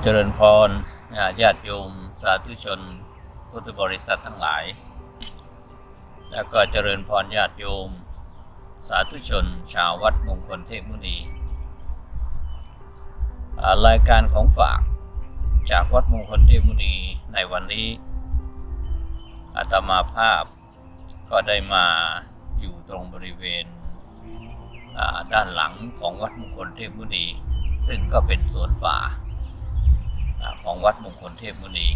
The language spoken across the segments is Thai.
เจริญพรญาติโยม สาธุชน พุทธบริษัททั้งหลาย แล้วก็เจริญพรญาติโยม สาธุชน ชาววัดมงคลเทพมุนีรายการของฝากจากวัดมงคลเทพมุนีในวันนี้อาตมาภาพก็ได้มาอยู่ตรงบริเวณด้านหลังของวัดมงคลเทพมุนี ซึ่งก็เป็นสวนป่า ของวัดมงคลเทพมุนี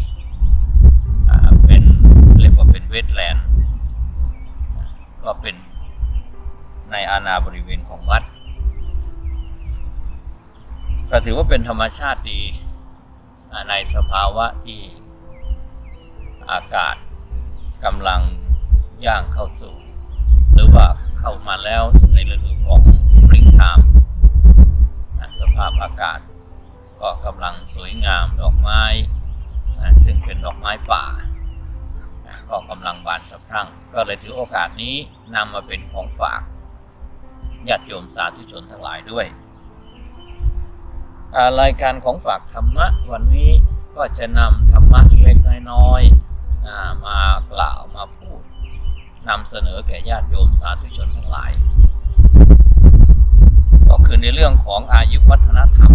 เป็นเรียกว่าเป็นเวทแลนด์ก็เป็นในอาณาบริเวณของวัดก็ถือว่าเป็นธรรมชาติดีในสภาวะที่อากาศกำลังย่างเข้าสู่ หรือว่าเข้ามาแล้วในฤดูของสปริงไทม์สภาพอากาศ ก็กำลังสวยงามดอกไม้ซึ่งเป็นดอกไม้ป่า ก็กำลังบานสะพรั่ง ก็เลยถือโอกาสนี้นำมาเป็นของฝากญาติโยมสาธุชนทั้งหลายด้วยรายการของฝากธรรมะวันนี้ก็จะนำธรรมะเล็กน้อยๆมากล่าวมาพูดนำเสนอแก่ญาติโยมสาธุชนทั้งหลาย ก็คือในเรื่องของอายุวัฒนธรรม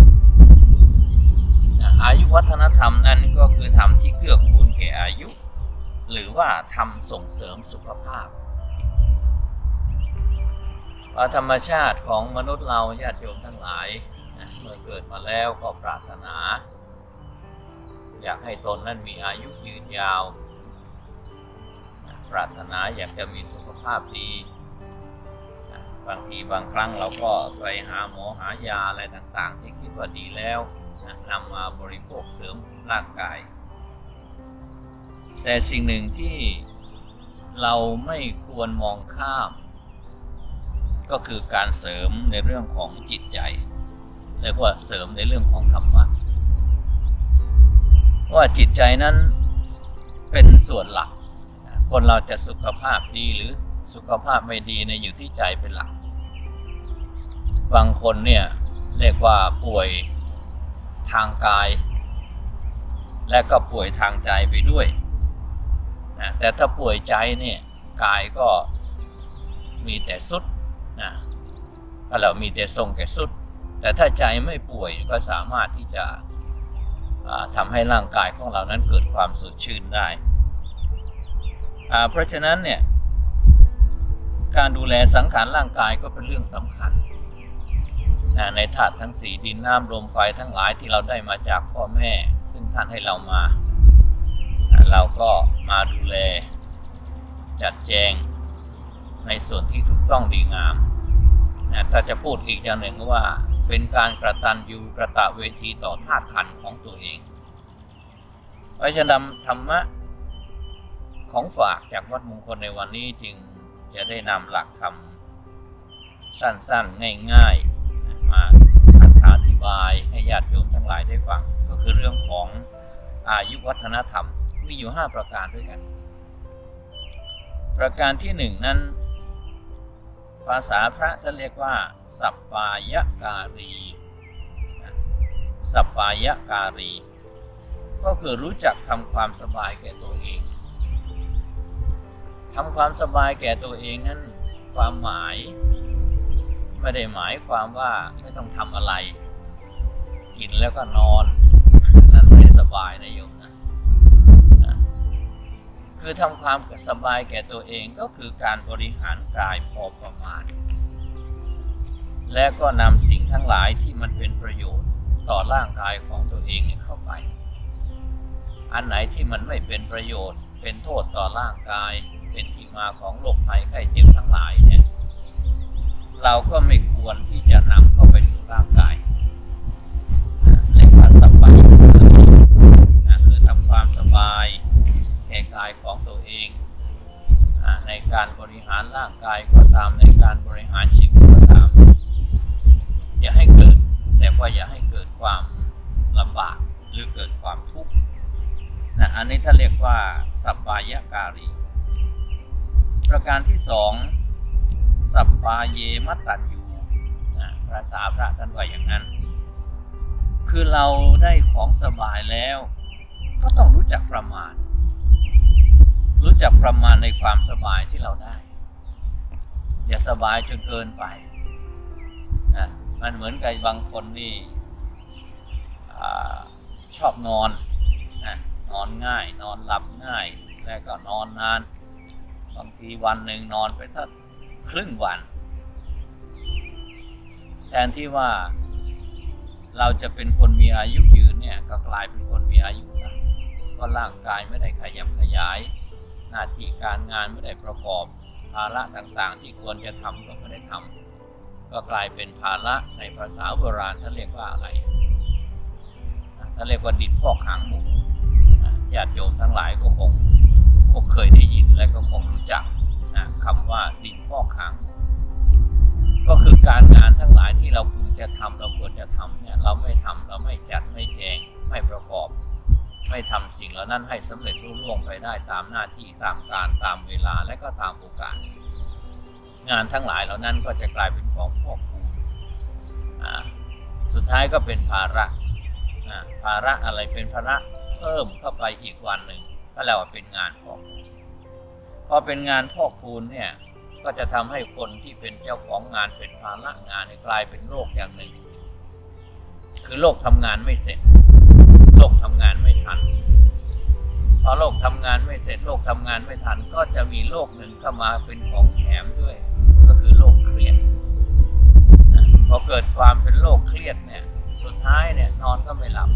อายุวัฒนธรรมนั้นก็คือธรรมที่เกื้อกูลแก่อายุ หรือว่าทำส่งเสริมสุขภาพเพราธรรมชาติของมนุษย์เราญาติโยมทั้งหลายเมื่อเกิดมาแล้วก็ปรารถนา อยากให้ตนนั้นมีอายุยืนยาว ปรารถนาอยากจะมีสุขภาพดีบางทีบางครั้งเราก็ไปหาหมอหายาอะไรต่างๆ ที่คิดว่าดีแล้ว นำมาบริโภคเสริมร่างกาย แต่สิ่งหนึ่งที่เราไม่ควรมองข้าม ก็คือการเสริมในเรื่องของจิตใจเรียกว่าเสริมในเรื่องของธรรมะว่าจิตใจนั้นเป็นส่วนหลัก คนเราจะสุขภาพดีหรือสุขภาพไม่ดีในอยู่ที่ใจเป็นหลัก บางคนเนี่ยเรียกว่าป่วย ทางกาย และก็ป่วยทางใจไปด้วยนะแต่ถ้าป่วยใจเนี่ยกายก็มีแต่สุดนะก็เรามีแต่ทรงแก่สุด แต่ถ้าใจไม่ป่วยก็สามารถที่จะอ่าทำให้ร่างกายของเรานั้นเกิดความสดชื่นได้ เพราะฉะนั้นเนี่ยการดูแลสังขารร่างกายก็เป็นเรื่องสำคัญ ในธาตุทั้งสี่ดินน้ำลมไฟทั้งหลายที่เราได้มาจากพ่อแม่ ซึ่งท่านให้เรามา เราก็มาดูแล จัดแจง ในส่วนที่ถูกต้องดีงามถ้าจะพูดอีกอย่างหนึ่งว่าเป็นการกระตันยูกระตะเวทีต่อธาตุขันของตัวเองเพราะฉะนั้นธรรมะของฝากจากวัดมงคลในวันนี้จึงจะได้นำหลักธรรมสั้นๆ ง่ายๆ มาอธิบายให้ญาติโยมทั้งหลายได้ฟัง ก็คือเรื่องของอายุวัฒนธรรมมีอยู่ 5 ประการด้วยกัน ประการที่หนึ่งนั้น ภาษาพระท่านเรียกว่า สัปปายการีสัปปายการี ก็คือรู้จักทำความสบายแก่ตัวเองทำความสบายแก่ตัวเองนั้น ความหมาย ไม่ได้หมายความว่าไม่ต้องทำอะไร กินแล้วก็นอน นั้นไม่สบายนะโยมนะนะคือทำความสบายแก่ตัวเองก็คือการบริหารกายพอประมาณ และก็นำสิ่งทั้งหลายที่มันเป็นประโยชน์ต่อร่างกายของตัวเองเนี่ยเข้าไป อันไหนที่มันไม่เป็นประโยชน์ เป็นโทษต่อร่างกาย เป็นที่มาของโรคภัยไข้เจ็บทั้งหลายเนี่ย เราก็ไม่ควรที่จะนำเข้าไปสู่ร่างกายเรียกว่าสัมปายนะคือทำความสบายแก่กายของตัวเองในการบริหารร่างกายก็ตามในการบริหารชีวิตก็ตาม อย่าให้เกิด แต่ว่าอย่าให้เกิดความลำบากหรือเกิดความทุกข์นะอันนี้ท่าเรียกว่าสัปปายการีประการที่สอง สัปปาเยมัตตัญญูนะภาษาพระท่านว่าอย่างนั้น คือเราได้ของสบายแล้ว ก็ต้องรู้จักประมาณ รู้จักประมาณในความสบายที่เราได้ อย่าสบายจนเกินไปนะมันเหมือนกับบางคนนี่อชอบนอนนะนอนง่าย นอนหลับง่าย แล้วก็นอนนาน บางทีวันหนึ่งนอนไปสัก ครึ่งวัน แทนที่ว่าเราจะเป็นคนมีอายุยืนเนี่ยก็กลายเป็นคนมีอายุสั้นเพราะร่างกายไม่ได้ขยับขยาย หน้าที่การงานไม่ได้ประกอบ ภาระต่างๆ ที่ควรจะทำก็ไม่ได้ทำก็กลายเป็นภาระในภาษาโบราณท่านเรียกว่าอะไรท่านเรียกว่าดินพอกหางหมูญาติโยมทั้งหลายก็คงคงเคยได้ยินและก็คงรู้จัก นะคำว่าดินพ่อกหางก็คือการงานทั้งหลายที่เราพึงจะทำเราควรจะทำเนี่ยเราไม่ทำเราไม่จัดไม่แจงไม่ประกอบ ไม่ทำสิ่งเหล่านั้นให้สำเร็จรุ่ล่วงไปได้ตามหน้าที่ตามการตามเวลาและก็ตามโอกาส งานทั้งหลายเหล่านั้นก็จะกลายเป็นของพอกพูนอ่าสุดท้ายก็เป็นภาระภาระอะไรเป็นภาระเพิ่มเข้าไปอีกวันหนึ่งก็แล้วว่าเป็นงานพอก พอเป็นงานพอกพูนเนี่ยก็จะทำให้คนที่เป็นเจ้าของงานเป็นภาระงานกลายเป็นโรคอย่างหนึ่ง คือโรคทำงานไม่เสร็จโลกทำงานไม่ทันพอโลกทำงานไม่เสร็จโลกทำงานไม่ทัน ก็จะมีโรคหนึ่งเข้ามาเป็นของแถมด้วย ก็คือโรคเครียดพอเกิดความเป็นโรคเครียดเนี่ย สุดท้ายเนี่ยนอนก็ไม่หลับ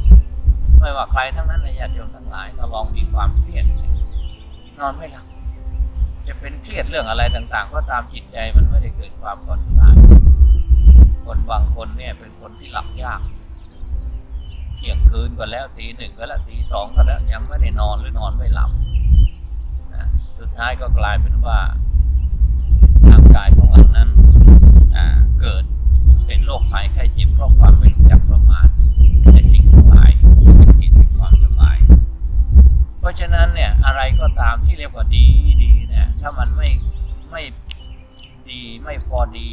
ไม่ว่าใครทั้งนั้นในญาติโยมทั้งหลายก็ลองมีความเครียด นอนไม่หลับ จะเป็นเครียดเรื่องอะไรต่างๆ ก็ตามจิตใจมันไม่ได้เกิดความผ่อนคลายคนบางคนเนี่ยเป็นคนที่หลับยากเที่ยงคืนก็แล้วตีหนึ่งก็แล้วตีสองก็แล้วยังไม่ได้นอนหรือนอนไม่หลับนะสุดท้ายก็กลายเป็นว่าร่างกายของเรานั้นเกิดเป็นโรคภัยไข้เจ็บเพราะความไม่รู้จักประมาทในสิ่งทั้งหลาย ราะฉะนั้นเนี่ยอะไรก็ตามที่เรียกว่าดีดีเนี่ยถ้ามันไม่ไม่ดีไม่พอดี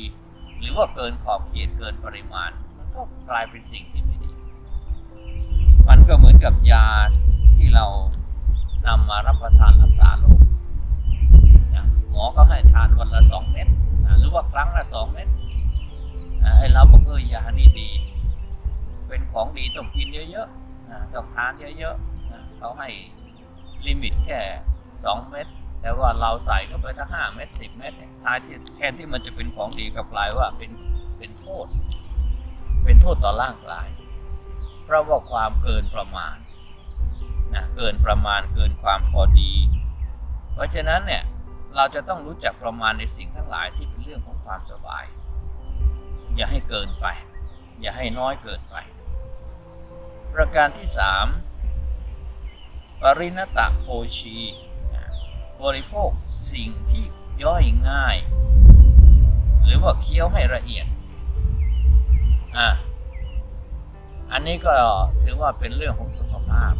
หรือว่าเกินขอบเขตเกินปริมาณ มันก็กลายเป็นสิ่งที่ไม่ดี มันก็เหมือนกับยาที่เรานำมารับประทานรักษาโรคหมอก็ให้ทานวันละสองเม็ดหรือว่าครั้งละสองเม็ดไอ้เราบอกเออยานี่ดี เป็นของดีต้องกินเยอะๆต้องทานเยอะๆเขาให้ ลิมิตแค่สองเม็ดแต่ว่าเราใส่เข้าไปตั้งห้าเม็ดสิบเม็ดท้ายที่แทนที่มันจะเป็นของดีกับกลายว่าเป็นเป็นโทษ เป็นโทษต่อร่างกาย เพราะว่าความเกินประมาณนะเกินประมาณเกินความพอดี เพราะฉะนั้นเนี่ยเราจะต้องรู้จักประมาณในสิ่งทั้งหลายที่เป็นเรื่องของความสบาย อย่าให้เกินไป อย่าให้น้อยเกินไป ประการที่สาม ปริณตะโภชีบริโภคสิ่งที่ย่อยง่าย หรือว่าเคี้ยวให้ละเอียดอะอันนี้ก็ถือว่าเป็นเรื่องของสุขภาพ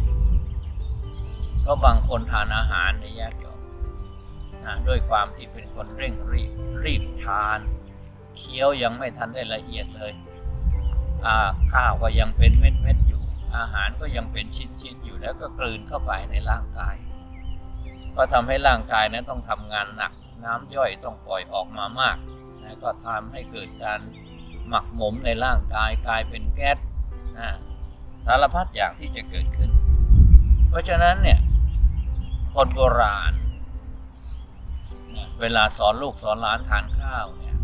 ก็บางคนทานอาหารในแยกยอมนะด้วยความที่เป็นคนเร่งรีบรีบทาน เคี้ยวยังไม่ทันได้ละเอียดเลย อ่าข้าวก็ยังเป็นเม็ดเม็ด อาหารก็ยังเป็นชิ้นๆอยู่แล้วก็กลืนเข้าไปในร่างกาย ก็ทำให้ร่างกายนั้นต้องทำงานหนัก น้ำย่อยต้องปล่อยออกมามากนะก็ทำให้เกิดการหมักหมมในร่างกายกลายเป็นแก๊สอ่าสารพัดอย่างที่จะเกิดขึ้น เพราะฉะนั้นเนี่ยคนโบราณนะเวลาสอนลูกสอนหลานทานข้าวเนี่ย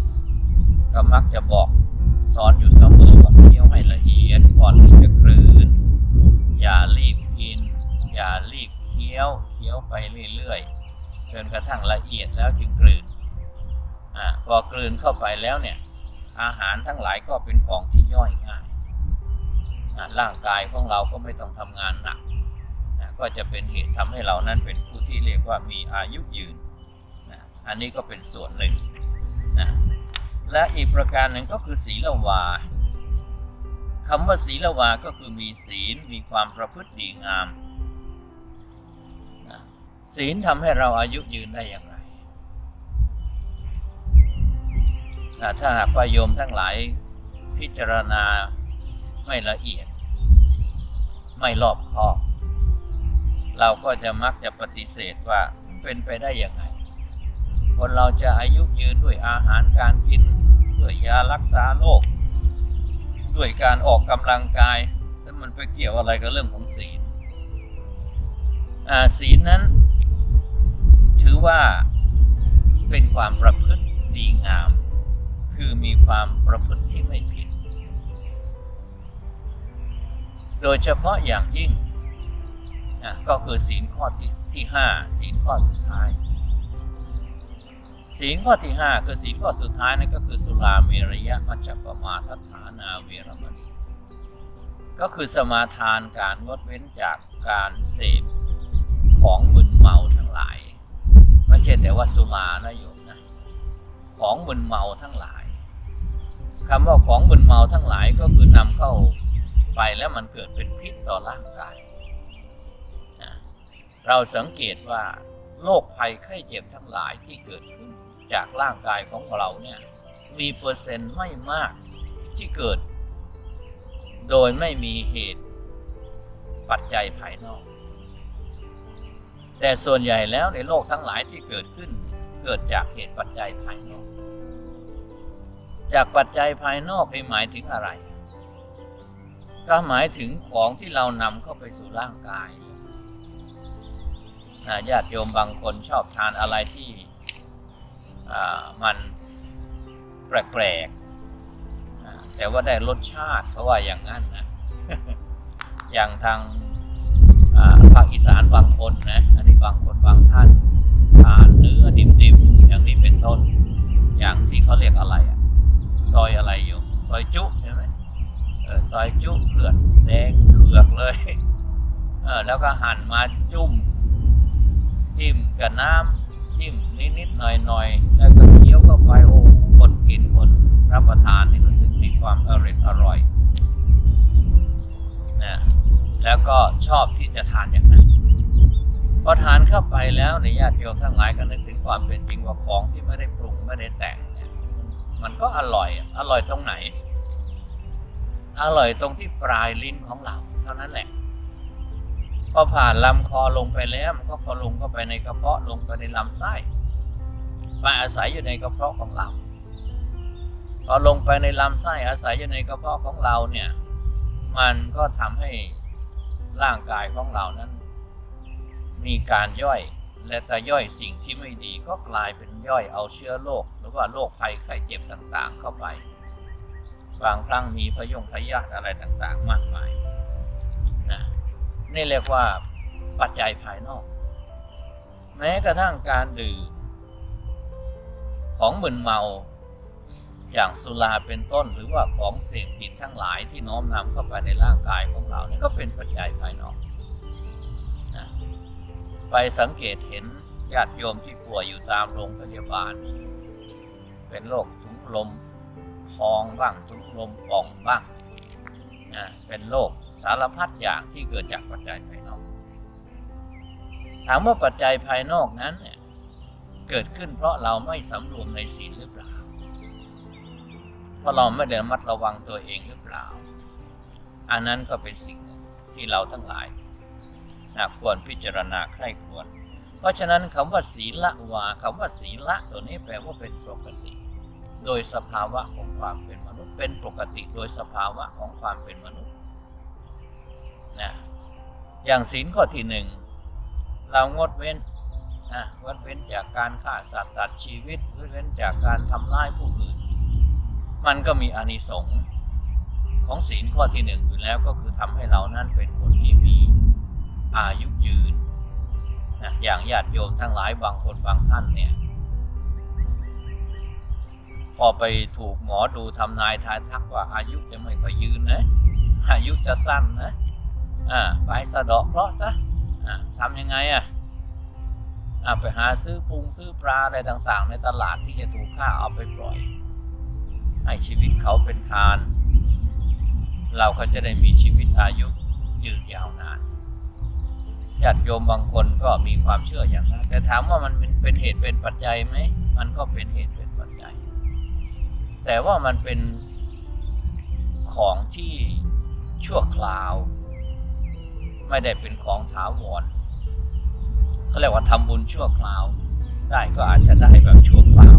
ก็มักจะบอกสอนอยู่เสมอ เคี้ยวให้ละเอียดก่อนที่จะกลืน อย่ารีบกิน อย่ารีบเคี้ยวเคี้ยวไปเรื่อยๆจนกระทั่งละเอียดแล้วจึงกลืนอ่าพอกลืนเข้าไปแล้วเนี่ย อาหารทั้งหลายก็เป็นของที่ย่อยง่ายร่างกายของเราก็ไม่ต้องทำงานหนักนะก็จะเป็นเหตุทำให้เรานั้นเป็นผู้ที่เรียกว่ามีอายุยืนนะอันนี้ก็เป็นส่วนหนึ่งนะและอีกประการหนึ่งก็คือศีลวา คำว่าศีลวาก็คือมีศีลมีความประพฤติดีงาม ศีลทำให้เราอายุยืนได้อย่างไร ถ้าหากว่าโยมทั้งหลายพิจารณาไม่ละเอียด ไม่รอบคอบเราก็จะมักจะปฏิเสธว่าเป็นไปได้ยังไง คนเราจะอายุยืนด้วยอาหารการกินด้วยยารักษาโรค ด้วยการออกกำลังกายแล้วมันไปเกี่ยวอะไรกับเรื่องของศีลศีลนั้น ถือว่าเป็นความประพฤติดีงาม คือมีความประพฤติที่ไม่ผิด โดยเฉพาะอย่างยิ่งก็คือศีลข้อที่ที่ห้าศีลข้อสุดท้าย ศีลข้อที่ห้าคือศีลข้อสุดท้ายนั่นก็คือสุราเมรยะมัจจปมาทัฐานาเวรมณีก็คือสมาทานการงดเว้นจากการเสพของมึนเมาทั้งหลาย ไม่ใช่แต่ว่าสุรานะโยมนะของมึนเมาทั้งหลายคำว่าของมึนเมาทั้งหลายก็คือนำเข้าไปแล้วมันเกิดเป็นพิษต่อร่างกายเราสังเกตว่า โรคภัยไข้เจ็บทั้งหลายที่เกิดขึ้นจากร่างกายของเราเนี่ยมีเปอร์เซ็นต์ไม่มากที่เกิด โดยไม่มีเหตุปัจจัยภายนอก แต่ส่วนใหญ่แล้วในโลกทั้งหลายที่เกิดขึ้น เกิดจากเหตุปัจจัยภายนอก จากปัจจัยภายนอกนี่หมายถึงอะไร ก็หมายถึงของที่เรานำเข้าไปสู่ร่างกาย ญาติโยมบางคนชอบทานอะไรที่มันแปลกๆ แต่ว่าได้รสชาติเขาว่าอย่างนั้นนะ อย่างทางภาคอีสานบางคนนะ อันนี้บางคนบางท่านทานเนื้อดิบๆ อย่างนี้เป็นต้น อย่างที่เขาเรียกอะไรอะซอยอะไรอยู่ ซอยจุใช่ไหมซอยจุเลือดแดงเถือกเลยเออแล้วก็หั่นมาจุ่ม จิ้มกับน้ำจิ้มนิดๆหน่อยๆ แล้วก็เคี้ยวเข้าไปโอ้คนกินคนรับประทานนี่รู้สึกมีความอร่อยอร่อยนะแล้วก็ชอบที่จะทานอย่างนั้นพอทานเข้าไปแล้วในญาติโยมทั้งหลายก็นึกถึงความเป็นจริงว่าของที่ไม่ได้ปรุงไม่ได้แต่งเนี่ยมันก็อร่อยอร่อยตรงไหน อร่อยตรงที่ปลายลิ้นของเรา เท่านั้นแหละ พอผ่านลำคอลงไปแล้วมันก็พอลงเข้าไปในกระเพาะลงไปในลำไส้ไปอาศัยอยู่ในกระเพาะของเรา พอลงไปในลำไส้อาศัยอยู่ในกระเพาะของเราเนี่ยมันก็ทำให้ร่างกายของเรานั้น มีการย่อยและแต่ย่อยสิ่งที่ไม่ดีก็กลายเป็นย่อยเอาเชื้อโรคหรือว่าโรคภัยไข้เจ็บต่างๆ เข้าไป บางครั้งมีพยงพยาธิอะไรต่างๆ มากมาย นี่เรียกว่าปัจจัยภายนอก แม้กระทั่งการดื่มของมึนเมาอย่างสุราเป็นต้นหรือว่าของเสี่ยงผิดทั้งหลายที่น้อมนำเข้าไปในร่างกายของเรานี่ก็เป็นปัจจัยภายนอกนะไปสังเกตเห็นญาติโยมที่ป่วยอยู่ตามโรงพยาบาล เป็นโรคถุงลมพองบ้างถุงลมป่องบ้างนะเป็นโรค สารพัดอย่างที่เกิดจากปัจจัยภายนอก ถามว่าปัจจัยภายนอกนั้นเนี่ยเกิดขึ้นเพราะเราไม่สำรวมในศีลหรือเปล่า เพราะเราไม่ได้มัดระวังตัวเองหรือเปล่า อันนั้นก็เป็นสิ่งหนึ่งที่เราทั้งหลายนะควรพิจารณาใคร่ควร เพราะฉะนั้นคำว่าศีละวาคำว่าศีละตัวนี้แปลว่าเป็นปกติ โดยสภาวะของความเป็นมนุษย์ เป็นปกติโดยสภาวะของความเป็นมนุษย์ นะอย่างศีลข้อที่หนึ่งเรางดเว้นนะงดเว้นจากการฆ่าสัตว์ตัดชีวิตงดเว้นจากการทำร้ายผู้อื่น มันก็มีอานิสงส์ของศีลข้อที่หนึ่งอยู่แล้วก็คือทำให้เรานั้นเป็นคนที่มีอายุยืนนะอย่างญาติโยมทั้งหลายบางคนบางท่านเนี่ยพอไปถูกหมอดูทำนายทายทักว่าอายุจะไม่ค่อยยืนนะอายุจะสั้นนะ อ่าไปสะเดาะเคราะห์ซะอ่าทำยังไงอะอ่าไปหาซื้อปูงซื้อปลาอะไรต่าง ๆ ในตลาดที่จะถูกฆ่าเอาไปปล่อย ให้ชีวิตเขาเป็นทาน เราก็จะได้มีชีวิตอายุยืนยาวนานญาติโยมบางคนก็มีความเชื่ออย่างนั้น แต่ถามว่ามันเป็นเหตุเป็นปัจจัยไหม มันก็เป็นเหตุเป็นปัจจัย แต่ว่ามันเป็นของที่ชั่วคราว ไม่ได้เป็นของถาวรเขาเรียกว่าทำบุญชั่วคราว ได้ก็อาจจะได้แบบชั่วคราว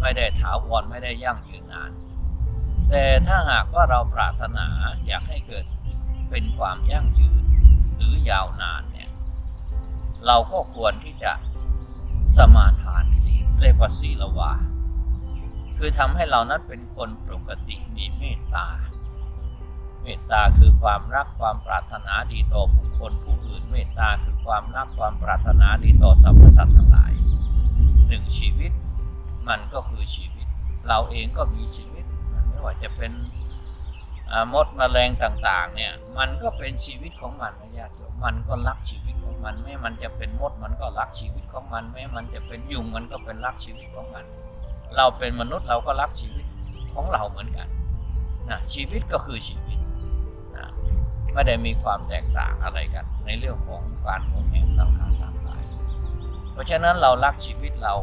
ไม่ได้ถาวรไม่ได้ยั่งยืนนาน แต่ถ้าหากว่าเราปรารถนาอยากให้เกิดเป็นความยั่งยืนหรือยาวนานเนี่ยเราก็ควรที่จะสมาทานศีลเรียกว่าศีลวาคือทำให้เรานั้นเป็นคนปกติมีเมตตา เมตตาคือความรักความปรารถนาดีต่อบุคคลผู้อื่น เมตตาคือความรักความปรารถนาดีต่อสรรพสัตว์ทั้งหลายหนึ่งชีวิต มันก็คือชีวิต เราเองก็มีชีวิตไม่ว่าจะเป็นอ่ามดแมลงต่างๆเนี่ยมันก็เป็นชีวิตของมันนะญาติโยมมันก็รักชีวิตของมันแม้มันจะเป็นมดมันก็รักชีวิตของมันแม้มันจะเป็นยุงมันก็เป็นรักชีวิตของมัน เราเป็นมนุษย์เราก็รักชีวิตของเราเหมือนกันนะชีวิตก็คือชีวิต ไม่ได้มีความแตกต่างอะไรกัน ในเรื่องของการหมุนแห่งสังขารร่างกาย เพราะฉะนั้นเรารักชีวิตเรา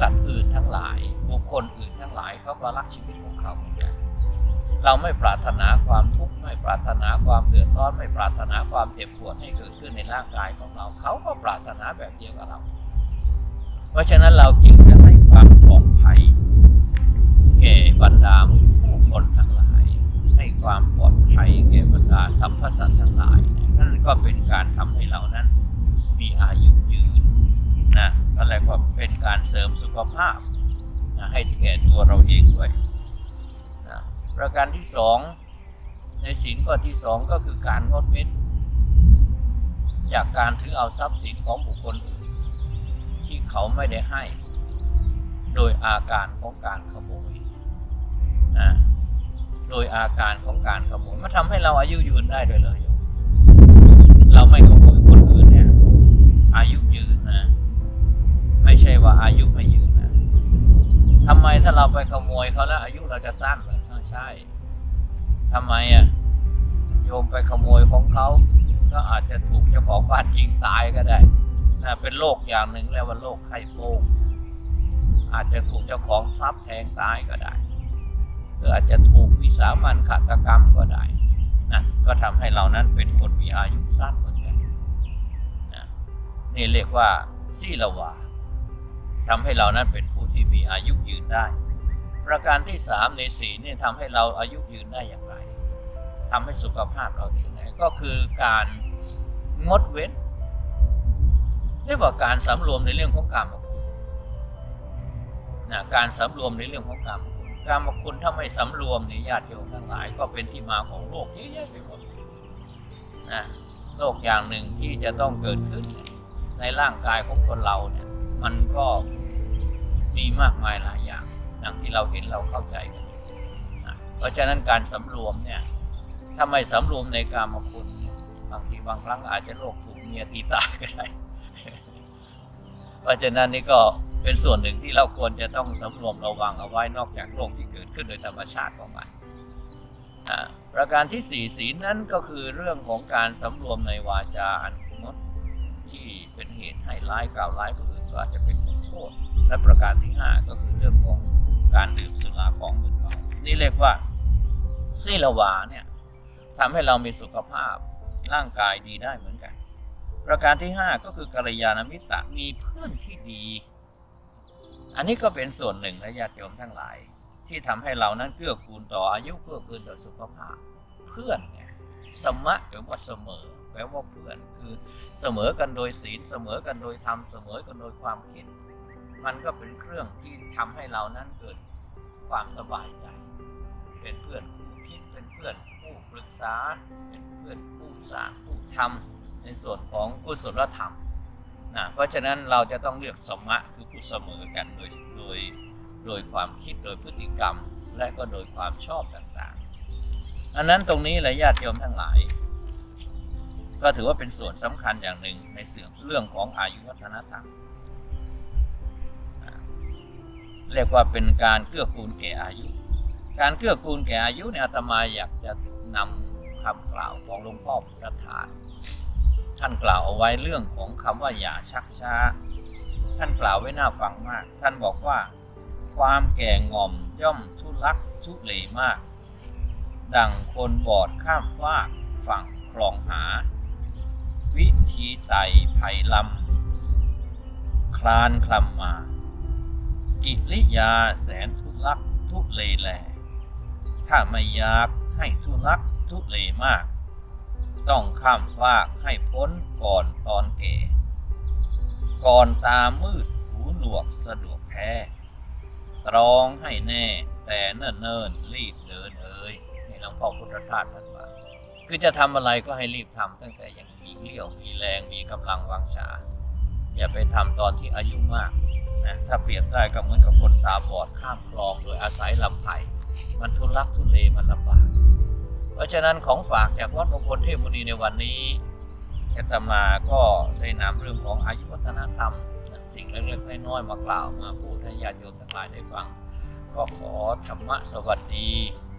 สัตว์อื่นทั้งหลายบุคคลอื่นทั้งหลายเขาก็รักชีวิตของเขาเหมือนกันเราไม่ปรารถนาความทุกข์ไม่ปรารถนาความเดือดร้อนไม่ปรารถนาความเจ็บปวดให้เกิดขึ้นในร่างกายของเราเขาก็ปรารถนาแบบเดียวกับเรา เพราะฉะนั้นเราจึงจะให้ความปลอดภัยแก่บรรดาผู้คนทั้งหลาย ความปลอดภัยแก่บรรดาสัมพสัตว์ทั้งหลายนั่นก็เป็นการทำให้เรานั้น มีอายุยืนนะก็เลยว่าเป็นการเสริมสุขภาพนะให้แก่ตัวเราเองด้วยนะประการที่สองในศีลข้อที่สองก็คือการงดเว้นจากการถือเอาทรัพย์สินของบุคคลอื่นที่เขาไม่ได้ให้ โดยอาการของการขโมยนะ โดยอาการของการขโมยมันทำให้เราอายุยืนได้ด้วยเลยโยมเราไม่ขโมยคนอื่นเนี่ย อายุยืนนะ ไม่ใช่ว่าอายุไม่ยืนนะทำไมถ้าเราไปขโมยเขาแล้วอายุเราจะสั้นเหรอใช่ทำไมอะโยมไปขโมยของเขาก็อาจจะถูกเจ้าของบ้านยิงตายก็ได้นะเป็นโรคอย่างหนึ่งเรียกว่าโรคไข้โป้งอาจจะถูกเจ้าของทรัพย์แทงตายก็ได้หรืออาจจะถูก สามันฆาตกรรมก็ได้นะก็ทำให้เรานั้นเป็นคนมีอายุสั้นเหมือนกันนะนี่เรียกว่าซีละวาทำให้เรานั้นเป็นผู้ที่มีอายุยืนได้ ประการที่สามในสีนี่ทำให้เราอายุยืนได้อย่างไรทำให้สุขภาพเราดีไงก็คือการงดเว้นเรียกว่าการสำรวมในเรื่องของการมนะการสำรวมในเรื่องของการม การมคุณถ้าไม่สำรวมในญาติโยมทั้งหลายก็เป็นที่มาของโรคเยอะแยะไปหมดนะโรคอย่างหนึ่งที่จะต้องเกิดขึ้น ในร่างกายของคนเราเนี่ยมันก็มีมากมายหลายอย่างอย่างที่เราเห็นเราเข้าใจกันนะเพราะฉะนั้นการสำรวมเนี่ยถ้าไม่สำรวมในการมคุณบางทีบางครั้งอาจจะโรคถูกเมียตีตายก็ได้เพราะฉะนั้นนี่ก็ เป็นส่วนหนึ่งที่เราควรจะต้องสำรวมระวังเอาไว้นอกจากโรคที่เกิดขึ้นโดยธรรมชาติของมันประการที่สี่ศีลนั้นก็คือเรื่องของการสำรวมในวาจาอันงดที่เป็นเหตุให้ร้ายกล่าวร้ายผู้อื่นก็อาจจะเป็นโทษ และประการที่ห้าก็คือเรื่องของการดื่มสุราของมึนเมานี่เรียกว่าศีลวาเนี่ยทำให้เรามีสุขภาพร่างกายดีได้เหมือนกัน ประการที่ 5 ก็คือกัลยาณมิตรมีเพื่อนที่ดี อันนี้ก็เป็นส่วนหนึ่งนะญาติโยมทั้งหลาย ที่ทำให้เรานั้นเกื้อกูลต่ออายุเกื้อกูลต่อสุขภาพ เพื่อนไงสมะแปลว่าเสมอ แปลว่าเพื่อนคือเสมอกันโดยศีลเสมอกันโดยธรรมเสมอกันโดยความคิด มันก็เป็นเครื่องที่ทำให้เรานั้นเกิดความสบายใจ เป็นเพื่อนคู่คิดเป็นเพื่อนผู้ปรึกษา เป็นเพื่อนผู้สร้างผู้ทำในส่วนของกุศลธรรม นะเพราะฉะนั้นเราจะต้องเลือกสมะคือผู้เสมอกันโดยโดยโดยความคิดโดยพฤติกรรม และก็โดยความชอบต่างๆ อันนั้นตรงนี้แหละญาติโยมทั้งหลาย ก็ถือว่าเป็นส่วนสำคัญอย่างหนึ่งในเสื่อเรื่องของอายุวัฒนธรรมเรียกว่าเป็นการเกื้อกูลแก่อายุ การเกื้อกูลแก่อายุเนี่ยอาตมาอยากจะนำคำกล่าวของหลวงพ่อพุทธทาน ท่านกล่าวเอาไว้เรื่องของคำว่าอย่าชักช้า ท่านกล่าวไว้น่าฟังมาก ท่านบอกว่า ความแก่งอมย่อมทุลักทุเลมาก ดังคนบอดข้ามฟากฝั่งคลองหา วิธีไต่ไผ่ลำคลานคลำมา กิริยาแสนทุลักทุเลแล ถ้าไม่อยากให้ทุลักทุเลมาก ต้องข้ามฟากให้พ้นก่อนตอนแก่ ก่อนตามืดหูหนวกสะดวกแท้ ตรองให้แน่แต่เนิ่นเนิ่นๆรีบเดินเอ่ยนี่หลวงพ่อพุทธทาสท่านว่าคือจะทำอะไรก็ให้รีบทำตั้งแต่ยังมีเรี่ยวมีแรงมีกำลังวังชา อย่าไปทำตอนที่อายุมากนะถ้าเปรียบได้ก็เหมือนกับคนตาบอดข้ามคลองโดยอาศัยลำไผ่มันทุลักทุเลมันลำบาก เพราะฉะนั้นของฝากจากวัดมงคลเทพมุนีในวันนี้อาตมาก็ได้นำเรื่องของอายุวัฒนธรรม สิ่งเล็กๆน้อยๆมากล่าวมาพูดให้ญาติโยมทั้งหลายได้ฟัง ก็ขอธรรมะสวัสดี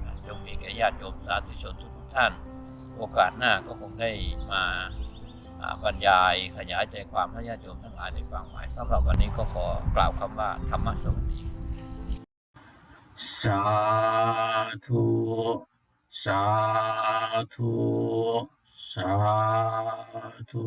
นะจงมีแก่ญาติโยมสาธุชนทุกท่าน โอกาสหน้าก็คงได้มาบรรยายขยายใจความให้ญาติโยมทั้งหลายได้ฟังใหม่สำหรับวันนี้ก็ขอกล่าวคำว่าธรรมะสวัสดี สาธุ สาธุ สาธุ